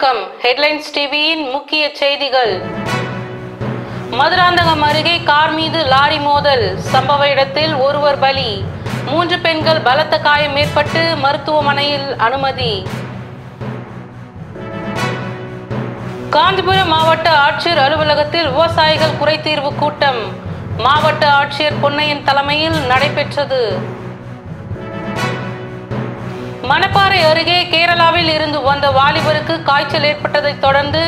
வணக்கம். ஹெட்லைன்ஸ் டிவியின் முக்கிய செய்திகள். மதுராந்தகம் அருகே கார் மீது லாரி மோதல். சம்பவ இடத்தில் ஒருவர் பலி. மூன்று பெண்கள் பலத்த காயம் ஏற்பட்டு மருத்துவமனையில் அனுமதி. காஞ்சிபுரம் மாவட்ட ஆட்சியர் அலுவலகத்தில் விவசாயிகள் குறைதீர்வு கூட்டம். மாவட்ட ஆட்சியர் பொன்னையின் தலைமையில் நடைபெற்றது. மணப்பாறை அருகே கேரளாவில் இருந்து வந்த வாலிபருக்கு காய்ச்சல் ஏற்பட்டதைத் தொடர்ந்து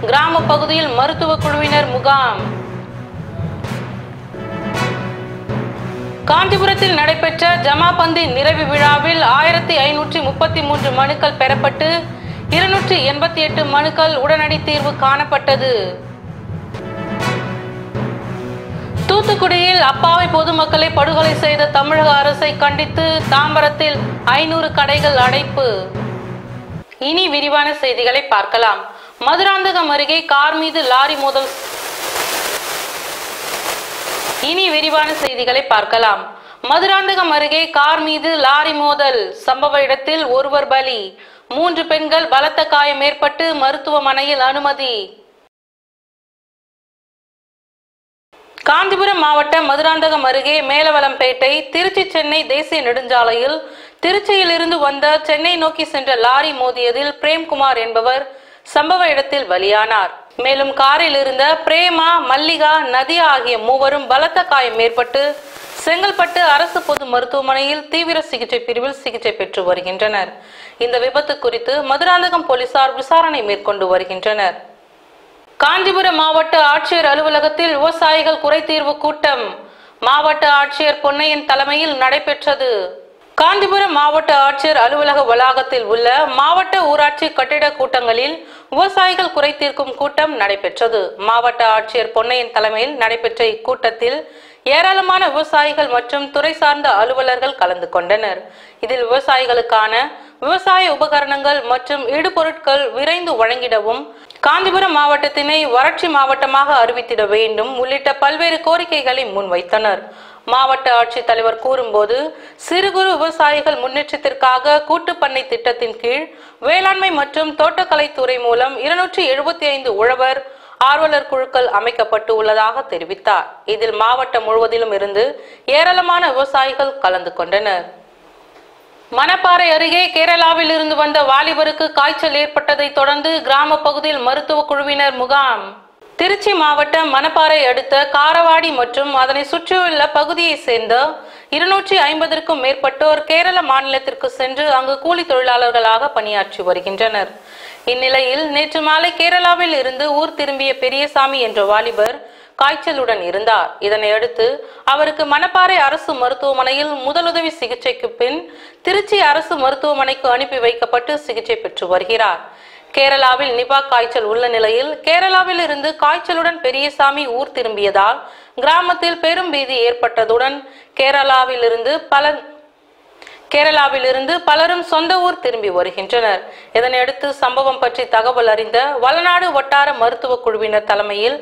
கிராம பகுதியில் மருத்துவ குழுவினர் முகாம். காஞ்சிபுரத்தில் நடைபெற்ற ஜமாபந்தி நிறைவு விழாவில் ஆயிரத்தி ஐநூற்றி முப்பத்தி மூன்று மனுக்கள் பெறப்பட்டு இருநூற்றி எண்பத்தி எட்டு மனுக்கள் உடனடி தீர்வு காணப்பட்டது. தூத்துக்குடியில் அப்பாவி பொதுமக்களை படுகொலை செய்த தமிழக அரசை கண்டித்து தாம்பரத்தில் ஐநூறு கடைகள் அடைப்பு. இனி விரிவான செய்திகளை பார்க்கலாம். மதுராந்தகம் அருகே கார் மீது லாரி மோதல். இனி விரிவான செய்திகளை பார்க்கலாம். மதுராந்தகம் அருகே கார் மீது லாரி மோதல். சம்பவ இடத்தில் ஒருவர் பலி. மூன்று பெண்கள் பலத்த காயம் ஏற்பட்டு மருத்துவமனையில் அனுமதி. காஞ்சிபுரம் மாவட்டம் மதுராந்தகம் அருகே மேலவலம்பேட்டை திருச்சி சென்னை தேசிய நெடுஞ்சாலையில் திருச்சியிலிருந்து வந்த சென்னை நோக்கி சென்ற லாரி மோதியதில் பிரேம்குமார் என்பவர் சம்பவ இடத்தில் பலியானார். மேலும் காரில் இருந்த பிரேமா மல்லிகா நதியா ஆகிய மூவரும் பலத்த காயம் ஏற்பட்டு செங்கல்பட்டு அரசு பொது மருத்துவமனையில் தீவிர சிகிச்சை பிரிவில் சிகிச்சை பெற்று வருகின்றனர். இந்த விபத்து குறித்து மதுராந்தகம் போலீசார் விசாரணை மேற்கொண்டு வருகின்றனர். காஞ்சிபுரம் மாவட்ட ஆட்சியர் அலுவலகத்தில் விவசாயிகள் குறைதீர்வு கூட்டம். மாவட்ட ஆட்சியர் பொன்னையன் தலைமையில் நடைபெற்றது. காஞ்சிபுரம் மாவட்ட ஆட்சியர் அலுவலக வளாகத்தில் உள்ள மாவட்ட ஊராட்சி கட்டிட கூட்டங்களில் விவசாயிகள் குறைதீர்க்கும் கூட்டம் நடைபெற்றது. மாவட்ட ஆட்சியர் பொன்னையன் தலைமையில் நடைபெற்ற இக்கூட்டத்தில் ஏராளமான விவசாயிகள் மற்றும் துறை சார்ந்த அலுவலர்கள் கலந்து கொண்டனர். இதில் விவசாயிகளுக்கான விவசாய உபகரணங்கள் மற்றும் இடுபொருட்கள் விரைந்து வழங்கிடவும் காஞ்சிபுரம் மாவட்டத்தினை வறட்சி மாவட்டமாக அறிவித்திட வேண்டும் உள்ளிட்ட பல்வேறு கோரிக்கைகளை முன்வைத்தனர். மாவட்ட ஆட்சித்தலைவர் கூறும்போது சிறு குறு விவசாயிகள் முன்னேற்றத்திற்காக கூட்டுப்பண்ணை திட்டத்தின் கீழ் வேளாண்மை மற்றும் தோட்டக்கலைத்துறை மூலம் இருநூற்றி எழுபத்தி ஐந்து உழவர் ஆர்வலர் குழுக்கள் அமைக்கப்பட்டு உள்ளதாக தெரிவித்தார். இதில் மாவட்டம் முழுவதிலும் இருந்து ஏராளமான விவசாயிகள் கலந்து கொண்டனர். மணப்பாறை அருகே கேரளாவில் இருந்து வந்த வாலிபருக்கு காய்ச்சல் ஏற்பட்டதை தொடர்ந்து கிராம பகுதியில் மருத்துவ குழுவினர் முகாம். திருச்சி மாவட்டம் மணப்பாறை அடுத்த காரவாடி மற்றும் அதனை சுற்றியுள்ள பகுதியை சேர்ந்த இருநூற்றி ஐம்பதற்கும் மேற்பட்டோர் கேரள மாநிலத்திற்கு சென்று அங்கு கூலி தொழிலாளர்களாக பணியாற்றி வருகின்றனர். இந்நிலையில் நேற்று மாலை கேரளாவில் இருந்து ஊர் திரும்பிய பெரியசாமி என்ற வாலிபர் காய்ச்சலுடன் இருந்தார். இதனையடுத்து அவருக்கு மணப்பாறை அரசு மருத்துவமனையில் முதலுதவி சிகிச்சைக்கு பின் திருச்சி அரசு மருத்துவமனைக்கு அனுப்பி வைக்கப்பட்டு சிகிச்சை பெற்று வருகிறார். கேரளாவில் நிபா காய்ச்சல் உள்ள நிலையில் கேரளாவில் இருந்து காய்ச்சலுடன் பெரியசாமி ஊர் திரும்பியதால் கிராமத்தில் பெரும் பீதி ஏற்பட்டதுடன் கேரளாவில் இருந்து பல கேரளாவில் இருந்து பலரும் சொந்த ஊர் திரும்பி வருகின்றனர். இதனையடுத்து சம்பவம் பற்றி தகவல் அறிந்த வளநாடு வட்டார மருத்துவ குழுவினர் தலைமையில்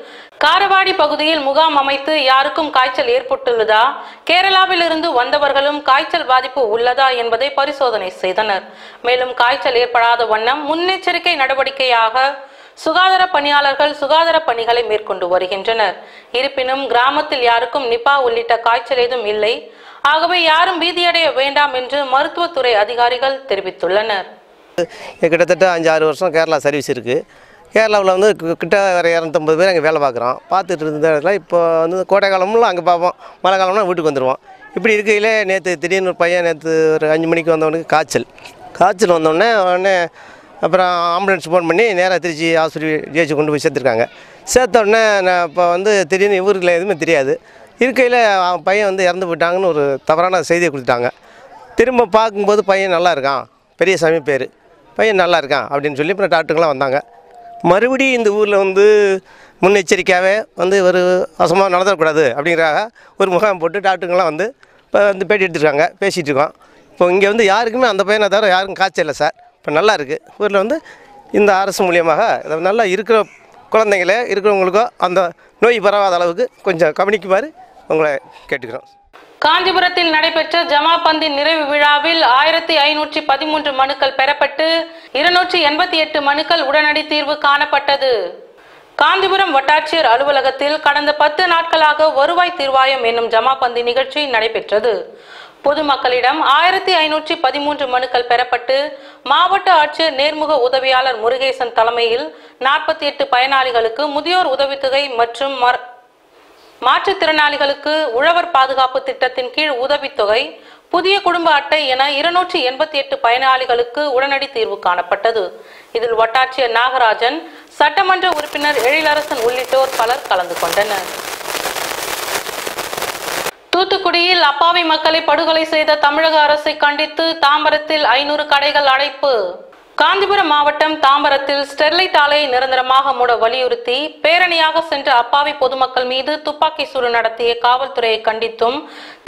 காரவாடி பகுதியில் முகாம் அமைத்து யாருக்கும் காய்ச்சல் ஏற்பட்டுள்ளதா? கேரளாவிலிருந்து வந்தவர்களும் காய்ச்சல் பாதிப்பு உள்ளதா என்பதை பரிசோதனை செய்தனர். மேலும் காய்ச்சல் ஏற்படாத வண்ணம் முன்னெச்சரிக்கை நடவடிக்கையாக சுகாதார பணியாளர்கள் சுகாதார பணிகளை மேற்கொண்டு வருகின்றனர். இருப்பினும் கிராமத்தில் யாருக்கும் நிபா உள்ளிட்ட காய்ச்சல் ஏதும் இல்லை. ஆகவே யாரும் பீதியடைய வேண்டாம் என்று மருத்துவத்துறை அதிகாரிகள் தெரிவித்துள்ளனர். கிட்டத்தட்ட அஞ்சு ஆறு வருஷம் கேரளா சர்வீஸ் இருக்குது கேரளாவில் வந்து கிட்ட வேறு இரநூத்தம்பது பேர் அங்கே வேலை பார்க்குறோம் பார்த்துட்டு இருந்த இடத்துல இப்போ வந்து கோடை காலம்லாம் அங்கே பார்ப்போம். மழை காலம்னா வீட்டுக்கு வந்துடுவோம் இப்படி இருக்கையில் நேற்று திடீர்னு ஒரு பையன் நேற்று ஒரு அஞ்சு மணிக்கு வந்தவனுக்கு காய்ச்சல். காய்ச்சல் வந்தோடனே உடனே அப்புறம் ஆம்புலன்ஸ் ஃபோன் பண்ணி நேராக திருச்சி ஆஸ்பத்திரி ஜிஹெச் கொண்டு போய் சேர்த்துருக்காங்க. சேர்த்த உடனே நான் இப்போ வந்து திடீர்னு இவருக்கு எதுவுமே தெரியாது. இருக்கையில் அவன் பையன் வந்து இறந்து போயிட்டாங்கன்னு ஒரு தவறான செய்தியை கொடுத்துட்டாங்க. திரும்ப பார்க்கும்போது பையன் நல்லா இருக்கான். பெரியசாமி பேர். பையன் நல்லா இருக்கான் அப்படின்னு சொல்லி அப்புறம் டாக்டருங்களாம் வந்தாங்க. மறுபடியும் இந்த ஊரில் வந்து முன்னெச்சரிக்கையாகவே வந்து ஒரு வசமாக நடந்துடக்கூடாது அப்படிங்கிறாக ஒரு முகாம் போட்டு டாக்டருங்களாம் வந்து இப்போ வந்து பேட்டி எடுத்துருக்காங்க. பேசிகிட்டு இருக்கோம். இப்போ இங்கே வந்து யாருக்குமே அந்த பையனை தவிர யாருக்கும் காய்ச்சல் இல்லை சார். இப்போ நல்லா இருக்குது ஊரில் வந்து இந்த அரசு மூலியமாக நல்லா இருக்கிற குழந்தைங்களே இருக்கிறவங்களுக்கோ அந்த நோய் பரவாத அளவுக்கு கொஞ்சம் கவனிக்குமாறு உங்களை கேட்டுக்கிறோம். காஞ்சிபுரத்தில் நடைபெற்ற ஜமாபந்தின் நிறைவு விழாவில் ஆயிரத்தி ஐநூற்றி பதிமூன்று மனுக்கள் பெறப்பட்டு இருநூற்றி எண்பத்தி எட்டு மனுக்கள் உடனடி தீர்வு காணப்பட்டது. காஞ்சிபுரம் வட்டாட்சியர் அலுவலகத்தில் கடந்த பத்து நாட்களாக வருவாய் தீர்வாயம் என்னும் ஜமாபந்தி நிகழ்ச்சி நடைபெற்றது. பொதுமக்களிடம் ஆயிரத்தி ஐநூற்றி பதிமூன்று மனுக்கள் பெறப்பட்டு மாவட்ட ஆட்சியர் நேர்முக உதவியாளர் முருகேசன் தலைமையில் நாற்பத்தி எட்டு பயனாளிகளுக்கு முதியோர் உதவித்தொகை மற்றும் மாற்றுத்திறனாளிகளுக்கு உழவர் பாதுகாப்பு திட்டத்தின் கீழ் உதவித்தொகை புதிய குடும்ப அட்டை என இருநூற்றி எண்பத்தி எட்டு பயனாளிகளுக்கு உடனடி தீர்வு காணப்பட்டது. இதில் வட்டாட்சியர் நாகராஜன் சட்டமன்ற உறுப்பினர் எழிலரசன் உள்ளிட்டோர் பலர் கலந்து கொண்டனர். தூத்துக்குடியில் அப்பாவி மக்களை படுகொலை செய்த தமிழக அரசை கண்டித்து தாம்பரத்தில் ஐநூறு கடைகள் அடைப்பு. காஞ்சிபுரம் மாவட்டம் தாம்பரத்தில் ஸ்டெர்லைட் ஆலையை நிரந்தரமாக மூட வலியுறுத்தி பேரணியாக சென்ற அப்பாவி பொதுமக்கள் மீது துப்பாக்கி சூடு நடத்திய காவல்துறையை கண்டித்தும்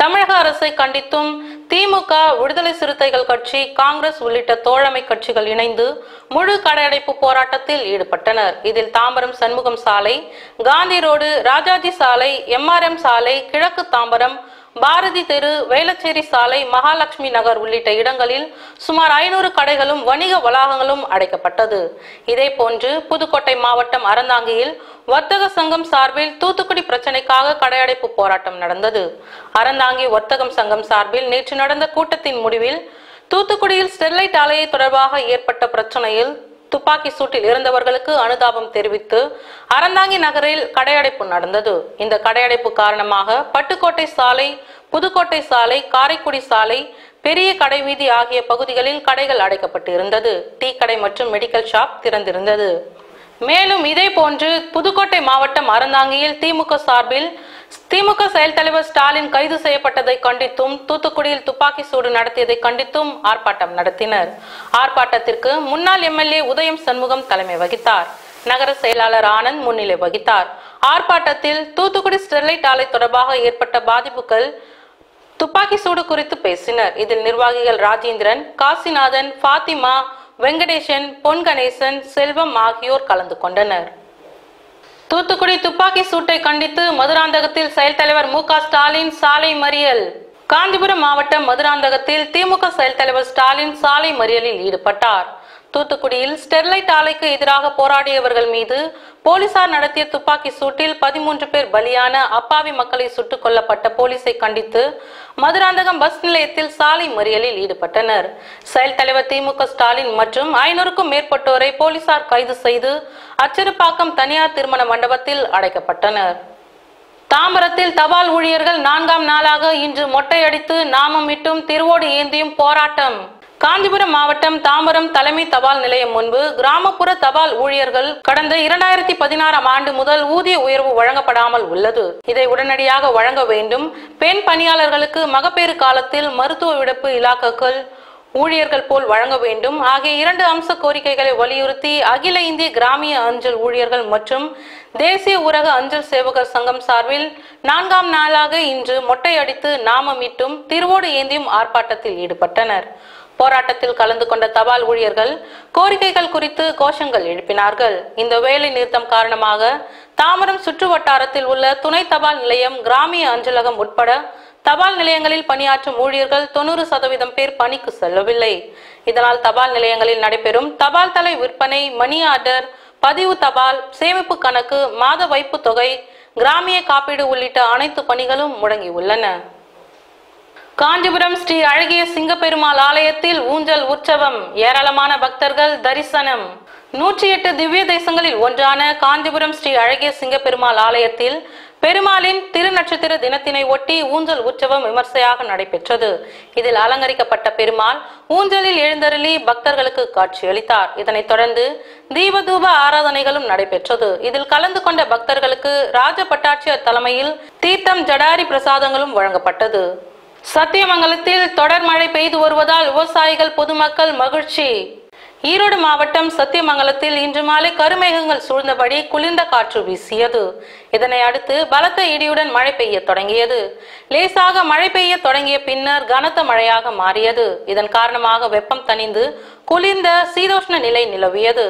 தமிழக அரசை கண்டித்தும் திமுக விடுதலை சிறுத்தைகள் கட்சி காங்கிரஸ் உள்ளிட்ட தோழமை கட்சிகள் இணைந்து முழு கடையடைப்பு போராட்டத்தில் ஈடுபட்டனர். இதில் தாம்பரம் சண்முகம் சாலை காந்தி ரோடு ராஜாஜி சாலை எம்ஆர்எம் சாலை கிழக்கு தாம்பரம் பாரதி தெரு வேளச்சேரி சாலை மகாலட்சுமி நகர் உள்ளிட்ட இடங்களில் சுமார் ஐநூறு கடைகளும் வணிக வளாகங்களும் அடைக்கப்பட்டது. இதே போன்று புதுக்கோட்டை மாவட்டம் அறந்தாங்கியில் வர்த்தக சங்கம் சார்பில் தூத்துக்குடி பிரச்சனைக்காக கடையடைப்பு போராட்டம் நடந்தது. அறந்தாங்கி வர்த்தகம் சங்கம் சார்பில் நேற்று நடந்த கூட்டத்தின் முடிவில் தூத்துக்குடியில் ஸ்டெர்லைட் ஆலையை தொடர்பாக ஏற்பட்ட பிரச்சனையில் துப்பாக்கி சூட்டில் இருந்தவர்களுக்கு அனுதாபம் தெரிவித்து அறந்தாங்கி நகரில் கடையடைப்பு நடந்தது. இந்த கடையடைப்பு காரணமாக பட்டுக்கோட்டை சாலை புதுக்கோட்டை சாலை காரைக்குடி சாலை பெரிய கடை வீதி ஆகிய பகுதிகளில் கடைகள் அடைக்கப்பட்டு இருந்தது டீ கடை மற்றும் மெடிக்கல் ஷாப் திறந்திருந்தது. மேலும் இதே போன்று புதுக்கோட்டை மாவட்டம் அறந்தாங்கியில் திமுக சார்பில் திமுக செயல் தலைவர் ஸ்டாலின் கைது செய்யப்பட்டதை கண்டித்தும் தூத்துக்குடியில் துப்பாக்கி சூடு நடத்தியதை கண்டித்தும் ஆர்ப்பாட்டம் நடத்தினர். ஆர்ப்பாட்டத்திற்கு முன்னாள் எம்எல்ஏ உதயம் சண்முகம் தலைமை வகித்தார். நகர செயலாளர் ஆனந்த் முன்னிலை வகித்தார். ஆர்ப்பாட்டத்தில் தூத்துக்குடி ஸ்டெர்லைட் ஆலை தொடர்பாக ஏற்பட்ட பாதிப்புகள் துப்பாக்கி சூடு குறித்து பேசினர். இதில் நிர்வாகிகள் ராஜேந்திரன் காசிநாதன் ஃபாத்திமா வெங்கடேசன் பொன் கணேசன் செல்வம் ஆகியோர் கலந்து கொண்டனர். தூத்துக்குடி துப்பாக்கி சூட்டை கண்டித்து மதுராந்தகத்தில் செயல் தலைவர் மு ஸ்டாலின் சாலை மறியல். காஞ்சிபுரம் மாவட்டம் மதுராந்தகத்தில் திமுக செயல் தலைவர் ஸ்டாலின் சாலை மறியலில் ஈடுபட்டார். தூத்துக்குடியில் ஸ்டெர்லைட் ஆலைக்கு எதிராக போராடியவர்கள் மீது போலீசார் நடத்திய துப்பாக்கி சூட்டில் பதிமூன்று பேர் பலியான அப்பாவி மக்களை சுட்டுக் கொல்லப்பட்ட போலீசை கண்டித்து மதுராந்தகம் பஸ் நிலையத்தில் சாலை மறியலில் ஈடுபட்டனர். செயல் தலைவர் திமுக ஸ்டாலின் மற்றும் ஐநூறுக்கும் மேற்பட்டோரை போலீசார் கைது செய்து அச்சிறுப்பாக்கம் தனியார் திருமண மண்டபத்தில் அடைக்கப்பட்டனர். தாம்பரத்தில் தபால் ஊழியர்கள் நான்காம் நாளாக இன்று மொட்டையடித்து நாமமிட்டும் திருவோடு ஏந்தியும் போராட்டம். காஞ்சிபுரம் மாவட்டம் தாம்பரம் தலைமை தபால் நிலையம் முன்பு கிராமப்புற தபால் ஊழியர்கள் கடந்த இரண்டாயிரத்தி பதினாறாம் ஆண்டு முதல் ஊதிய உயர்வு வழங்கப்படாமல் உள்ளது. இதை உடனடியாக வழங்க வேண்டும். பெண் பணியாளர்களுக்கு மகப்பேறு காலத்தில் மருத்துவ விடுப்பு இலாக்காக்கள் ஊழியர்கள் போல் வழங்க வேண்டும். ஆகிய இரண்டு அம்ச கோரிக்கைகளை வலியுறுத்தி அகில இந்திய கிராமிய அஞ்சல் ஊழியர்கள் மற்றும் தேசிய ஊரக அஞ்சல் சேவகர் சங்கம் சார்பில் நான்காம் நாளாக இன்று மொட்டையடித்து நாமமிட்டும் திருவோடு ஏந்தியும் ஆர்ப்பாட்டத்தில் ஈடுபட்டனர். போராட்டத்தில் கலந்து கொண்ட தபால் ஊழியர்கள் கோரிக்கைகள் குறித்து கோஷங்கள் எழுப்பினார்கள். இந்த வேலை நிறுத்தம் காரணமாக தாமரம் சுற்று வட்டாரத்தில் உள்ள துணை தபால் நிலையம் கிராமிய அஞ்சலகம் உட்பட தபால் நிலையங்களில் பணியாற்றும் ஊழியர்கள் தொண்ணூறு சதவீதம் பேர் பணிக்கு செல்லவில்லை. இதனால் தபால் நிலையங்களில் நடைபெறும் தபால் தலை விற்பனை மணி ஆர்டர் பதிவு தபால் சேமிப்பு கணக்கு மாத வைப்பு தொகை கிராமிய காப்பீடு உள்ளிட்ட அனைத்து பணிகளும் முடங்கியுள்ளன. காஞ்சிபுரம் ஸ்ரீ அழகிய சிங்கப்பெருமாள் ஆலயத்தில் ஊஞ்சல் உற்சவம். ஏராளமான பக்தர்கள் தரிசனம். நூற்றி எட்டு திவ்ய தேசங்களில் ஒன்றான காஞ்சிபுரம் ஸ்ரீ அழகிய சிங்கப்பெருமாள் ஆலயத்தில் பெருமாளின் திருநட்சத்திர தினத்தினை ஒட்டி ஊஞ்சல் உற்சவம் விமர்சையாக நடைபெற்றது. இதில் அலங்கரிக்கப்பட்ட பெருமாள் ஊஞ்சலில் எழுந்தருளி பக்தர்களுக்கு காட்சியளித்தார். இதனைத் தொடர்ந்து தீபதூப ஆராதனைகளும் நடைபெற்றது. இதில் கலந்து கொண்ட பக்தர்களுக்கு ராஜ பட்டாட்சியர் தலைமையில் தீர்த்தம் ஜடாரி பிரசாதங்களும் வழங்கப்பட்டது. சத்தியமங்கலத்தில் தொடர் மழை பெய்து வருவதால் விவசாயிகள் பொதுமக்கள் மகிழ்ச்சி. ஈரோடு மாவட்டம் சத்தியமங்கலத்தில் இன்று மாலை கருமேகங்கள் சூழ்ந்தபடி குளிர்ந்த காற்று வீசியது. இதனை அடுத்து பலத்த இடியுடன் மழை பெய்ய தொடங்கியது. லேசாக மழை பெய்ய தொடங்கிய பின்னர் கனத்த மழையாக மாறியது. இதன் காரணமாக வெப்பம் தணிந்து குளிர்ந்த சீதோஷ்ண நிலை நிலவியது.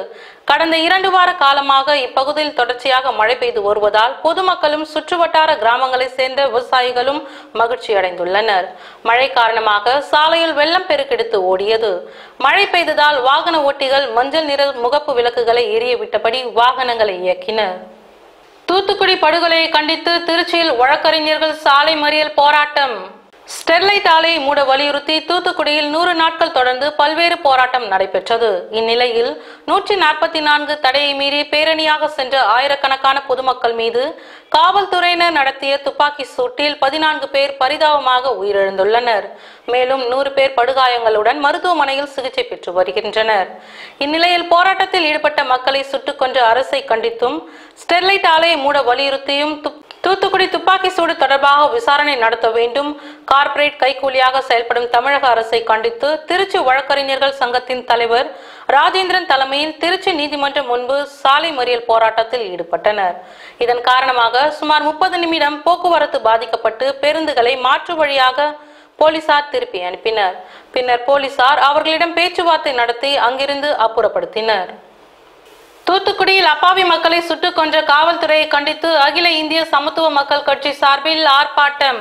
கடந்த இரண்டு வார காலமாக இப்பகுதியில் தொடர்ச்சியாக மழை பெய்து வருவதால் பொதுமக்களும் சுற்றுவட்டார கிராமங்களைச் சேர்ந்த விவசாயிகளும் மகிழ்ச்சி அடைந்துள்ளனர். மழை காரணமாக சாலையில் வெள்ளம் பெருக்கெடுத்து ஓடியது. மழை பெய்ததால் வாகன ஓட்டிகள் மஞ்சள் நிற முகப்பு விளக்குகளை எரிய விட்டபடி வாகனங்களை இயக்கினர். தூத்துக்குடி படுகொலையை கண்டித்து திருச்சியில் வழக்கறிஞர்கள் சாலை மறியல் போராட்டம். ஸ்டெர்லைட் ஆலையை மூட வலியுறுத்தி தூத்துக்குடியில் நூறு நாட்கள் தொடர்ந்து பல்வேறு போராட்டம் நடைபெற்றது. இந்நிலையில் நூற்றி நாற்பத்தி நான்கு தடையை மீறி பேரணியாக சென்ற ஆயிரக்கணக்கான பொதுமக்கள் மீது காவல்துறையினர் நடத்திய துப்பாக்கி சூட்டில் பதினான்கு பேர் பரிதாபமாக உயிரிழந்துள்ளனர். மேலும் நூறு பேர் படுகாயங்களுடன் மருத்துவமனையில் சிகிச்சை பெற்று வருகின்றனர். இந்நிலையில் போராட்டத்தில் ஈடுபட்ட மக்களை சுட்டுக் கொன்ற அரசை கண்டித்தும் ஸ்டெர்லைட் ஆலையை மூட வலியுறுத்தியும் தூத்துக்குடி துப்பாக்கி சூடு தொடர்பாக விசாரணை நடத்த வேண்டும். கார்ப்பரேட் கைக்கூலியாக செயல்படும் தமிழக அரசை கண்டித்து திருச்சி வழக்கறிஞர்கள் சங்கத்தின் தலைவர் ராஜேந்திரன் தலைமையில் திருச்சி நீதிமன்றம் முன்பு சாலை மறியல் போராட்டத்தில் ஈடுபட்டனர். இதன் காரணமாக சுமார் முப்பது நிமிடம் போக்குவரத்து பாதிக்கப்பட்டு பேருந்துகளை மாற்று வழியாக போலீசார் திருப்பி அனுப்பினர். பின்னர் போலீசார் அவர்களிடம் பேச்சுவார்த்தை நடத்தி அங்கிருந்து அப்புறப்படுத்தினர். தூத்துக்குடியில் அப்பாவி மக்களை சுட்டுக் கொன்ற காவல்துறையை கண்டித்து அகில இந்திய சமத்துவ மக்கள் கட்சி சார்பில் ஆர்ப்பாட்டம்.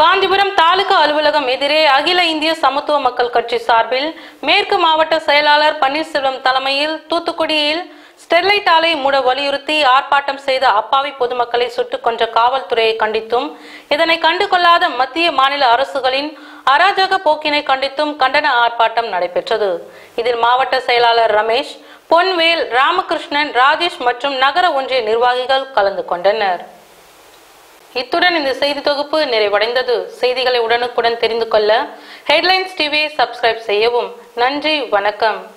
காஞ்சிபுரம் தாலுகா அலுவலகம் எதிரே அகில இந்திய சமத்துவ மக்கள் கட்சி சார்பில் மேற்கு மாவட்ட செயலாளர் பன்னீர்செல்வம் தலைமையில் தூத்துக்குடியில் ஸ்டெர்லைட் ஆலையை மூட வலியுறுத்தி ஆர்ப்பாட்டம் செய்த அப்பாவி பொதுமக்களை சுட்டுக் கொன்ற காவல்துறையை கண்டித்தும் இதனை கண்டுகொள்ளாத மத்திய மாநில அரசுகளின் அராஜக போக்கினை கண்டித்தும் கண்டன ஆர்ப்பாட்டம் நடைபெற்றது. இதில் மாவட்ட செயலாளர் ரமேஷ் பொன்வேல் ராமகிருஷ்ணன் ராஜேஷ் மற்றும் நகர ஒன்றிய நிர்வாகிகள் கலந்து கொண்டனர். இத்துடன் இந்த செய்தி தொகுப்பு நிறைவடைந்தது. செய்திகளை உடனுக்குடன் தெரிந்து கொள்ள ஹெட்லைன்ஸ் டிவியை சப்ஸ்கிரைப் செய்யவும். நன்றி வணக்கம்.